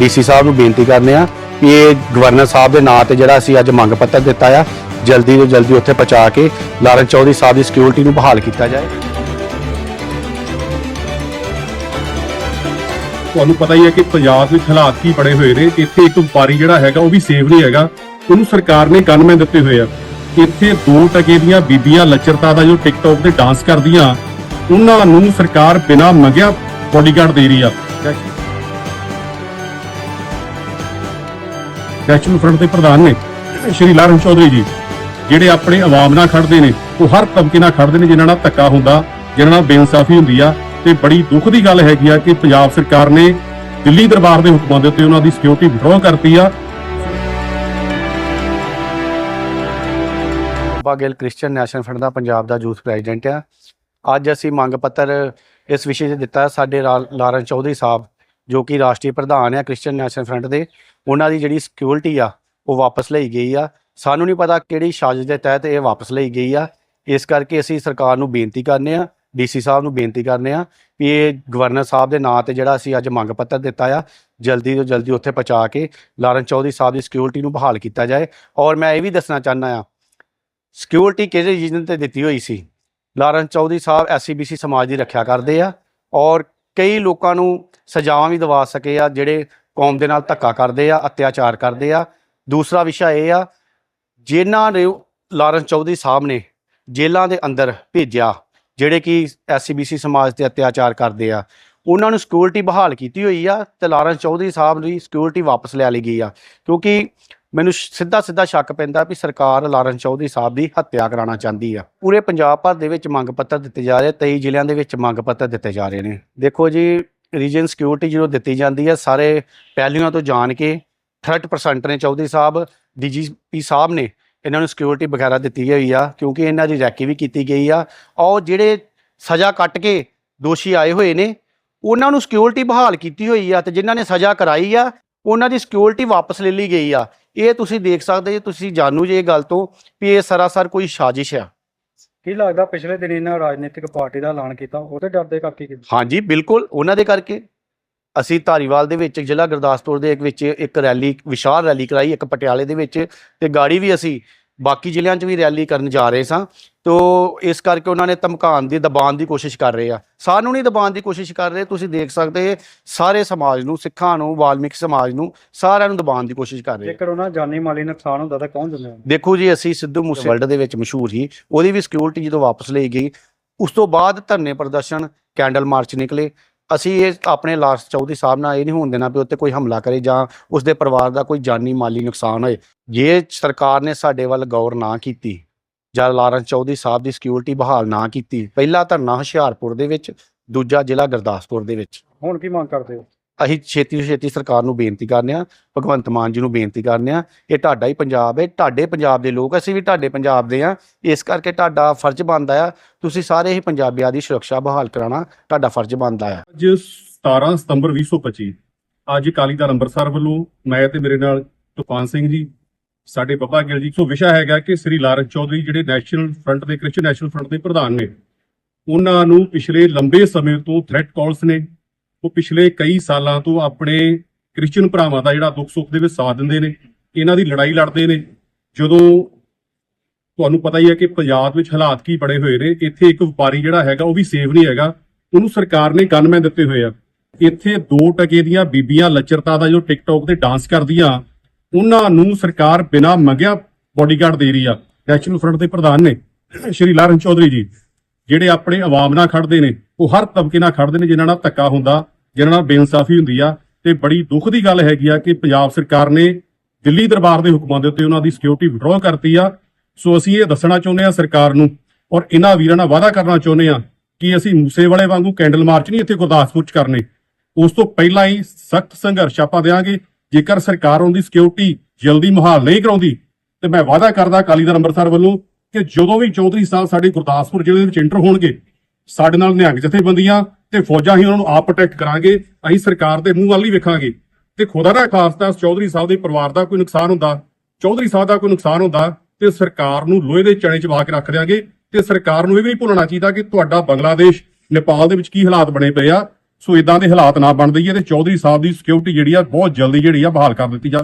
DC ਸਾਹਿਬ ਨੂੰ ਬੇਨਤੀ ਕਰਨੇ ਆ ਕਿ ਇਹ ਗਵਰਨਰ ਸਾਹਿਬ ਦੇ ਨਾਂ ਤੇ ਜਿਹੜਾ ਅਸੀਂ ਅੱਜ ਮੰਗ ਪੱਤਰ ਦਿੱਤਾ ਆ, ਜਲਦੀ ਤੋਂ ਜਲਦੀ ਉੱਥੇ ਪਹੁੰਚਾ ਕੇ ਲਾਰਨ ਚੌਧਰੀ ਸਾਹਿਬ ਦੀ ਸਿਕਿਉਰਿਟੀ ਨੂੰ ਬਹਾਲ ਕੀਤਾ ਜਾਏ। ਤੁਹਾਨੂੰ ਪਤਾ ਹੀ ਹੈ ਕਿ ਪੰਜਾਬ ਵਿੱਚ ਹਾਲਾਤ ਕੀ ਬੜੇ ਹੋਏ ਨੇ। ਇੱਥੇ ਇੱਕ ਵਪਾਰੀ ਜਿਹੜਾ ਹੈਗਾ, ਉਹ ਵੀ ਸੇਵ ਨਹੀਂ ਹੈਗਾ। ਉਹਨੂੰ ਸਰਕਾਰ ਨੇ ਗਨਮੈਨ ਦਿੱਤੇ ਹੋਏ ਆ। ਇੱਥੇ ਦੋ ਟਕੇ ਦੀਆਂ ਬੀਬੀਆਂ ਲੱਚਰਤਾ ਦਾ ਜੋ ਟਿਕਟੌਕ ਤੇ ਡਾਂਸ ਕਰਦੀਆਂ, ਉਹਨਾਂ ਨੂੰ ਸਰਕਾਰ ਬਿਨਾਂ ਮੰਗਿਆ ਬੋਡੀਗਾਰਡ ਦੇ ਰਹੀ ਆ। ਨੈਸ਼ਨਲ ਫਰੰਟ ਦੇ ਪ੍ਰਧਾਨ ਨੇ, ਸ਼੍ਰੀ ਲਾਰਨ ਚੌਧਰੀ ਜੀ, ਜਿਹੜੇ ਆਪਣੇ ਆਵਾਮ ਨਾਲ ਖੜਦੇ ਨੇ, ਉਹ ਹਰ ਤਬਕੇ ਨਾਲ ਖੜਦੇ ਨੇ, ਜਿਨ੍ਹਾਂ ਨਾਲ ਧੱਕਾ ਹੁੰਦਾ, ਜਿਨ੍ਹਾਂ ਨਾਲ ਬੇਇਨਸਾਫੀ ਹੁੰਦੀ ਆ, ਤੇ ਬੜੀ ਦੁੱਖ ਦੀ ਗੱਲ ਹੈਗੀ ਆ ਕਿ ਪੰਜਾਬ ਸਰਕਾਰ ਨੇ ਦਿੱਲੀ ਦਰਬਾਰ ਦੇ ਹੁਕਮਾਂ ਦੇ ਉੱਤੇ ਉਹਨਾਂ ਦੀ ਸਿਕਿਉਰਿਟੀ ਵਿਡਰਾਅ ਕਰਤੀ ਆ। ਬਾਬਾ ਕ੍ਰਿਸਚੀਅਨ ਨੈਸ਼ਨਲ ਫਰੰਟ ਦਾ ਪੰਜਾਬ ਦਾ ਯੂਥ ਪ੍ਰੈਜ਼ੀਡੈਂਟ ਆ। ਅੱਜ ਅਸੀਂ ਮੰਗ ਪੱਤਰ ਇਸ ਵਿਸ਼ੇ 'ਤੇ ਦਿੱਤਾ, ਸਾਡੇ ਲਾਰਨ ਚੌਧਰੀ ਸਾਹਿਬ ਜੋ ਕਿ ਰਾਸ਼ਟਰੀ ਪ੍ਰਧਾਨ ਆ ਕ੍ਰਿਸਚੀਅਨ ਨੈਸ਼ਨਲ ਫਰੰਟ ਦੇ, ਉਹਨਾਂ ਦੀ ਜਿਹੜੀ ਸਿਕਿਉਰਿਟੀ ਆ, ਉਹ ਵਾਪਸ ਲਈ ਗਈ ਆ। ਸਾਨੂੰ ਨਹੀਂ ਪਤਾ ਕਿਹੜੀ ਸਾਜ਼ਿਸ਼ ਦੇ ਤਹਿਤ ਇਹ ਵਾਪਸ ਲਈ ਗਈ ਆ। ਇਸ ਕਰਕੇ ਅਸੀਂ ਸਰਕਾਰ ਨੂੰ ਬੇਨਤੀ ਕਰਨੇ ਆ ਡੀਸੀ ਸਾਹਿਬ ਨੂੰ ਬੇਨਤੀ ਕਰਨੇ ਆ ਵੀ ਇਹ ਗਵਰਨਰ ਸਾਹਿਬ ਦੇ ਨਾਂ ਤੇ ਜਿਹੜਾ ਅਸੀਂ ਅੱਜ ਮੰਗ ਪੱਤਰ ਦਿੱਤਾ ਆ, ਜਲਦੀ ਤੋਂ ਜਲਦੀ ਉੱਥੇ ਪਹੁੰਚਾ ਕੇ ਲਾਰਨ ਚੌਧਰੀ ਸਾਹਿਬ ਦੀ ਸਿਕਿਉਰਿਟੀ ਨੂੰ ਬਹਾਲ ਕੀਤਾ ਜਾਏ। ਔਰ ਮੈਂ ਇਹ ਵੀ ਦੱਸਣਾ ਚਾਹੁੰਦਾ ਆ ਸਿਕਿਉਰਿਟੀ ਕਿਹੜੇ ਰੀਜਨ ਤੇ ਦਿੱਤੀ ਹੋਈ ਸੀ? ਲਾਰਨ ਚੌਧਰੀ ਸਾਹਿਬ ਐਸਸੀਬੀਸੀ ਸਮਾਜ ਦੀ ਰੱਖਿਆ ਕਰਦੇ ਆ, ਔਰ ਕਈ ਲੋਕਾਂ ਨੂੰ ਸਜ਼ਾਵਾਂ ਵੀ ਦਿਵਾ ਸਕੇ ਆ, ਜਿਹੜੇ ਕੌਮ ਦੇ ਨਾਲ ਧੱਕਾ ਕਰਦੇ ਆ, ਅਤਿਆਚਾਰ ਕਰਦੇ ਆ। ਦੂਸਰਾ ਵਿਸ਼ਾ ਇਹ ਆ, ਜਿਨ੍ਹਾਂ ਨੇ ਲਾਰਨ ਚੌਧਰੀ ਸਾਹਿਬ ਨੇ ਜੇਲ੍ਹਾਂ ਦੇ ਅੰਦਰ ਭੇਜਿਆ, ਜਿਹੜੇ ਕਿ ਐਸਸੀਬੀਸੀ ਸਮਾਜ ਤੇ ਅਤਿਆਚਾਰ ਕਰਦੇ ਆ, ਉਹਨਾਂ ਨੂੰ ਸਿਕਿਉਰਿਟੀ ਬਹਾਲ ਕੀਤੀ ਹੋਈ ਆ ਤੇ ਲਾਰਨ ਚੌਧਰੀ ਸਾਹਿਬ ਦੀ ਸਿਕਿਉਰਿਟੀ ਵਾਪਸ ਲੈ ਲਈ ਗਈ ਆ। ਕਿਉਂਕਿ ਮੈਨੂੰ ਸਿੱਧਾ ਸਿੱਧਾ ਸ਼ੱਕ ਪੈਂਦਾ ਵੀ ਸਰਕਾਰ ਲਾਰਨ ਚੌਧਰੀ ਸਾਹਿਬ ਦੀ ਹੱਤਿਆ ਕਰਾਉਣਾ ਚਾਹੁੰਦੀ ਆ। ਪੂਰੇ ਪੰਜਾਬ ਭਰ ਦੇ ਵਿੱਚ ਮੰਗ ਪੱਤਰ ਦਿੱਤੇ ਜਾ ਰਹੇ 23 ਜ਼ਿਲ੍ਹਿਆਂ ਦੇ ਵਿੱਚ ਮੰਗ ਪੱਤਰ ਦਿੱਤੇ ਜਾ ਰਹੇ ਨੇ। ਦੇਖੋ ਜੀ ਰੀਜਨ ਸਿਕਿਉਰਿਟੀ ਜਦੋਂ ਦਿੱਤੀ ਜਾਂਦੀ ਆ, ਸਾਰੇ ਪਹਿਲੂਆਂ ਤੋਂ ਜਾਣ ਕੇ 30% ਨੇ ਚੌਧਰੀ ਸਾਹਿਬ, ਡੀਜੀਪੀ ਸਾਹਿਬ ਨੇ ਇਹਨਾਂ ਨੂੰ ਸਿਕਿਉਰਿਟੀ ਵਗੈਰਾ ਦਿੱਤੀ ਹੋਈ ਆ, ਕਿਉਂਕਿ ਇਹਨਾਂ ਦੀ ਰੈਕੀ ਵੀ ਕੀਤੀ ਗਈ ਆ। ਔਰ ਜਿਹੜੇ ਸਜ਼ਾ ਕੱਟ ਕੇ ਦੋਸ਼ੀ ਆਏ ਹੋਏ ਨੇ, ਉਹਨਾਂ ਨੂੰ ਸਿਕਿਉਰਿਟੀ ਬਹਾਲ ਕੀਤੀ ਹੋਈ ਆ ਤੇ ਜਿਨ੍ਹਾਂ ਨੇ ਸਜ਼ਾ ਕਰਾਈ ਆ, ਉਹਨਾਂ ਦੀ ਸਿਕਿਉਰਿਟੀ ਵਾਪਸ ਲੈ ਲਈ ਗਈ ਆ। ਇਹ ਤੁਸੀਂ ਦੇਖ ਸਕਦੇ ਜੇ ਤੁਸੀਂ ਜਾਣੂ ਜੇ ਇਹ ਗੱਲ ਤੋਂ ਵੀ ਇਹ ਸਰਾਸਰ ਕੋਈ ਸਾਜ਼ਿਸ਼ ਆ। ਕੀ ਲੱਗਦਾ ਪਿਛਲੇ ਦਿਨ ਇਹਨਾਂ ਰਾਜਨੀਤਿਕ ਪਾਰਟੀ ਦਾ ਐਲਾਨ ਕੀਤਾ ਉਹਦੇ ਡਰ ਦੇ ਕਰਕੇ ਕੀਤਾ? ਹਾਂਜੀ ਬਿਲਕੁਲ ਉਹਨਾਂ ਦੇ ਕਰਕੇ। ਅਸੀਂ ਧਾਰੀਵਾਲ ਦੇ ਵਿੱਚ ਜ਼ਿਲ੍ਹਾ ਗੁਰਦਾਸਪੁਰ ਦੇ ਇੱਕ ਵਿੱਚ ਇੱਕ ਰੈਲੀ ਵਿਸ਼ਾਲ ਰੈਲੀ ਕਰਾਈ ਇੱਕ ਪਟਿਆਲੇ ਦੇ ਵਿੱਚ ਤੇ ਗਾੜੀ ਵੀ ਅਸੀਂ ਬਾਕੀ ਜ਼ਿਲ੍ਹਿਆਂ 'ਚ ਵੀ ਰੈਲੀ ਕਰਨ ਜਾ ਰਹੇ ਸਾਂ ਤੋ ਇਸ ਕਰਕੇ ਉਹਨਾਂ ਨੇ ਧਮਕਾਉਣ ਦੀ ਦਬਾਉਣ ਦੀ ਕੋਸ਼ਿਸ਼ ਕਰ ਰਹੇ ਆ। ਸਾਨੂੰ ਨਹੀਂ ਦਬਾਉਣ ਦੀ ਕੋਸ਼ਿਸ਼ ਕਰ ਰਹੇ ਤੁਸੀਂ ਦੇਖ ਸਕਦੇ ਸਾਰੇ ਸਮਾਜ ਨੂੰ ਸਿੱਖਾਂ ਨੂੰ ਵਾਲਮੀਕ ਸਮਾਜ ਨੂੰ ਸਾਰਿਆਂ ਨੂੰ ਦਬਾਉਣ ਦੀ ਕੋਸ਼ਿਸ਼ ਕਰ ਰਹੇ ਆ। ਜੇਕਰ ਉਹਨਾਂ ਦਾ ਜਾਨੀ ਮਾਲੀ ਨੁਕਸਾਨ ਹੁੰਦਾ ਤਾਂ ਕੌਣ ਜ਼ਿੰਮੇਵਾਰ ਦੇਖੋ ਜੀ ਅਸੀਂ ਸਿੱਧੂ ਮੂਸੇ ਵਰਲਡ ਦੇ ਵਿੱਚ ਮਸ਼ਹੂਰ ਸੀ ਉਹਦੀ ਵੀ ਸਿਕਿਉਰਿਟੀ ਜਦੋਂ ਵਾਪਸ ਲਈ ਗਈ ਉਸ ਤੋਂ ਬਾਅਦ ਧਰਨੇ ਪ੍ਰਦਰਸ਼ਨ ਕੈਂਡਲ ਮਾਰਚ ਨਿਕਲੇ ਅਸੀਂ ਇਹ ਆਪਣੇ ਲਾਸਟ ਚੌਧਰੀ ਸਾਹਿਬ ਨਾਲ ਇਹ ਨਹੀਂ ਹੋਣ ਦੇਣਾ ਵੀ ਉੱਤੇ ਕੋਈ ਹਮਲਾ ਕਰੇ ਜਾਂ ਉਸ ਦੇ ਪਰਿਵਾਰ ਦਾ ਕੋਈ ਜਾਨੀ ਮਾਲੀ ਨੁਕਸਾਨ ਹੋਏ। ਜੇ ਸਰਕਾਰ ਨੇ ਸਾਡੇ ਵੱਲ ਗੌਰ ਨਾ ਕੀਤੀ ਜਾਂ ਲਾਰਨ ਚੌਧਰੀ ਸਾਹਿਬ ਦੀ ਸਿਕਿਉਰਿਟੀ ਬਹਾਲ ਨਾ ਕੀਤੀ, ਪਹਿਲਾ ਧਰਨਾ ਹੁਸ਼ਿਆਰਪੁਰ ਦੇ ਵਿੱਚ, ਦੂਜਾ ਜ਼ਿਲ੍ਹਾ ਗੁਰਦਾਸਪੁਰ ਦੇ ਵਿੱਚ। ਹੁਣ ਕੀ ਮੰਗ ਕਰਦੇ ਹੋ? ਅਸੀਂ ਛੇਤੀ ਤੋਂ ਛੇਤੀ ਸਰਕਾਰ ਨੂੰ ਬੇਨਤੀ ਕਰਨੇ ਆ ਭਗਵੰਤ ਮਾਨ ਜੀ ਨੂੰ ਬੇਨਤੀ ਕਰਨੇ ਆ ਇਹ ਤੁਹਾਡਾ ਹੀ ਪੰਜਾਬ ਹੈ, ਤੁਹਾਡੇ ਪੰਜਾਬ ਦੇ ਲੋਕ ਅਸੀਂ ਵੀ ਤੁਹਾਡੇ ਪੰਜਾਬ ਦੇ ਆ ਇਸ ਕਰਕੇ ਤੁਹਾਡਾ ਫਰਜ਼ ਬਣਦਾ ਆ, ਤੁਸੀਂ ਸਾਰੇ ਹੀ ਪੰਜਾਬੀਆਂ ਦੀ ਸੁਰੱਖਿਆ ਬਹਾਲ ਕਰਾਉਣਾ ਤੁਹਾਡਾ ਫਰਜ਼ ਬਣਦਾ ਆ। ਅੱਜ 17 ਸਤੰਬਰ 2025 ਅੱਜ ਅਕਾਲੀ ਦਲ ਅੰਮ੍ਰਿਤਸਰ ਵੱਲੋਂ ਮੈਂ ਤੇ ਮੇਰੇ ਨਾਲ ਤੂਫਾਨ ਸਿੰਘ ਜੀ, ਸਾਡੇ ਬੱਬਾ ਗਿੱਲ ਜੀ, ਸੋ ਵਿਸ਼ਾ ਹੈਗਾ ਕਿ ਸ੍ਰੀ ਲਾਰਨ ਚੌਧਰੀ ਜਿਹੜੇ ਨੈਸ਼ਨਲ ਫਰੰਟ ਦੇ ਕ੍ਰਿਸਚੀਅਨ ਨੈਸ਼ਨਲ ਫਰੰਟ ਦੇ ਪ੍ਰਧਾਨ ਨੇ, ਉਹਨਾਂ ਨੂੰ ਪਿਛਲੇ ਲੰਬੇ ਸਮੇਂ ਤੋਂ ਥ੍ਰੈਟ ਕਾਲਸ ਨੇ ਉਹ ਪਿਛਲੇ ਕਈ ਸਾਲਾਂ ਤੋਂ ਆਪਣੇ ਕ੍ਰਿਸਚੀਅਨ ਭਰਾਵਾਂ ਦਾ ਜਿਹੜਾ ਦੁੱਖ ਸੁੱਖ ਦੇ ਵਿੱਚ ਸਾਥ ਦਿੰਦੇ ਨੇ, ਇਹਨਾਂ ਦੀ ਲੜਾਈ ਲੜਦੇ ਨੇ। ਜਦੋਂ ਤੁਹਾਨੂੰ ਪਤਾ ਹੀ ਹੈ ਕਿ ਪੰਜਾਬ ਵਿੱਚ ਹਾਲਾਤ ਕੀ ਬੜੇ ਹੋਏ ਨੇ, ਇੱਥੇ ਇੱਕ ਵਪਾਰੀ ਜਿਹੜਾ ਹੈਗਾ ਉਹ ਵੀ ਸੇਵ ਨਹੀਂ ਹੈਗਾ, ਉਹਨੂੰ ਸਰਕਾਰ ਨੇ ਗਨਮੈਨ ਦਿੱਤੇ ਹੋਏ ਆ। ਇੱਥੇ ਦੋ ਟਕੇ ਦੀਆਂ ਬੀਬੀਆਂ ਲੱਚਰਤਾ ਦਾ ਜੋ ਟਿਕਟੌਕ ਤੇ ਡਾਂਸ ਕਰਦੀਆਂ, ਉਹਨਾਂ ਨੂੰ ਸਰਕਾਰ ਬਿਨਾਂ ਮੰਗਿਆ ਬੋਡੀਗਾਰਡ ਦੇ ਰਹੀ ਆ। ਨੈਸ਼ਨਲ ਫਰੰਟ ਦੇ ਪ੍ਰਧਾਨ ਨੇ, ਸ਼੍ਰੀ ਲਾਰਨ ਚੌਧਰੀ ਜੀ, ਜਿਹੜੇ ਆਪਣੇ ਆਵਾਮ ਨਾਲ ਖੜਦੇ ਨੇ, ਉਹ ਹਰ ਤਬਕੇ ਨਾਲ ਖੜਦੇ ਨੇ, ਜਿਨ੍ਹਾਂ ਨਾਲ ਧੱਕਾ ਹੁੰਦਾ ਜਿਹਨਾਂ ਨਾਲ ਬੇਇਨਸਾਫੀ ਹੁੰਦੀ ਆ ਤੇ ਬੜੀ ਦੁੱਖ ਦੀ ਗੱਲ ਹੈਗੀ ਆ ਕਿ ਪੰਜਾਬ ਸਰਕਾਰ ਨੇ ਦਿੱਲੀ ਦਰਬਾਰ ਦੇ ਹੁਕਮਾਂ ਦੇ ਉੱਤੇ ਉਹਨਾਂ ਦੀ ਸਿਕਿਉਰਿਟੀ ਵਿਡਰਾਅ ਕਰਤੀ ਆ। ਸੋ ਅਸੀਂ ਇਹ ਦੱਸਣਾ ਚਾਹੁੰਦੇ ਆ ਸਰਕਾਰ ਨੂੰ ਔਰ ਇਹਨਾਂ ਵੀਰਾਂ ਨਾਲ ਵਾਅਦਾ ਕਰਨਾ ਚਾਹੁੰਦੇ ਆ ਕਿ ਅਸੀਂ ਮੂਸੇ ਵਾਲੇ ਵਾਂਗੂ ਕੈਂਡਲ ਮਾਰਚ ਨਹੀਂ ਇੱਥੇ ਗੁਰਦਾਸਪੁਰ ਚ ਕਰਨੇ। ਉਸ ਤੋਂ ਪਹਿਲਾਂ ਹੀ ਸਖਤ ਸੰਘਰਸ਼ ਆਪਾਂ ਦੇਵਾਂਗੇ ਜੇਕਰ ਸਰਕਾਰ ਉਹਦੀ ਸਿਕਿਉਰਿਟੀ ਜਲਦੀ ਮੁਹਾਲ ਨਹੀਂ ਕਰਾਉਂਦੀ, ਤੇ ਮੈਂ ਵਾਅਦਾ ਕਰਦਾ ਅਕਾਲੀ ਦਲ ਅੰਮ੍ਰਿਤਸਰ ਵੱਲੋਂ ਕਿ ਜਦੋਂ ਵੀ ਚੌਧਰੀ ਸਾਹਿਬ ਸਾਡੇ ਗੁਰਦਾਸਪੁਰ ਜ਼ਿਲ੍ਹੇ ਦੇ ਵਿੱਚ ਇੰਟਰ ਹੋਣਗੇ, ਸਾਡੇ ਨਾਲ ਨਿਹੰਗ ਜਥੇਬੰਦੀਆਂ ਤੇ ਫੌਜਾਂ ਹੀ ਉਹਨਾਂ ਨੂੰ ਆਪ ਪ੍ਰੋਟੈਕਟ ਕਰਾਂਗੇ, ਅਸੀਂ ਸਰਕਾਰ ਦੇ ਮੂੰਹ ਵੱਲ ਹੀ ਵੇਖਾਂਗੇ। ਤੇ ਖੁਦਾ ਦਾ ਖਾਸਤਾ ਚੌਧਰੀ ਸਾਹਿਬ ਦੇ ਪਰਿਵਾਰ ਦਾ ਕੋਈ ਨੁਕਸਾਨ ਹੁੰਦਾ, ਚੌਧਰੀ ਸਾਹਿਬ ਦਾ ਕੋਈ ਨੁਕਸਾਨ ਹੁੰਦਾ, ਤੇ ਸਰਕਾਰ ਨੂੰ ਲੋਹੇ ਦੇ ਚਣੇ ਚ ਵਾ ਕੇ ਰੱਖ ਦਿਆਂਗੇ, ਤੇ ਸਰਕਾਰ ਨੂੰ ਇਹ ਵੀ ਨਹੀਂ ਭੁੱਲਣਾ ਚਾਹੀਦਾ ਕਿ ਤੁਹਾਡਾ ਬੰਗਲਾਦੇਸ਼, ਨੇਪਾਲ ਦੇ ਵਿੱਚ ਕੀ ਹਾਲਾਤ ਬਣੇ ਪਏ ਆ, ਸੋ ਇਦਾਂ ਦੇ ਹਾਲਾਤ ਨਾ ਬਣਦੇ ਜੀ ਤੇ ਚੌਧਰੀ ਸਾਹਿਬ ਦੀ ਸਿਕਿਉਰਿਟੀ ਜਿਹੜੀ ਆ, ਬਹੁਤ ਜਲਦੀ ਜਿਹੜੀ ਆ, ਬਹਾਲ ਕਰ ਦਿੱਤੀ ਜਾ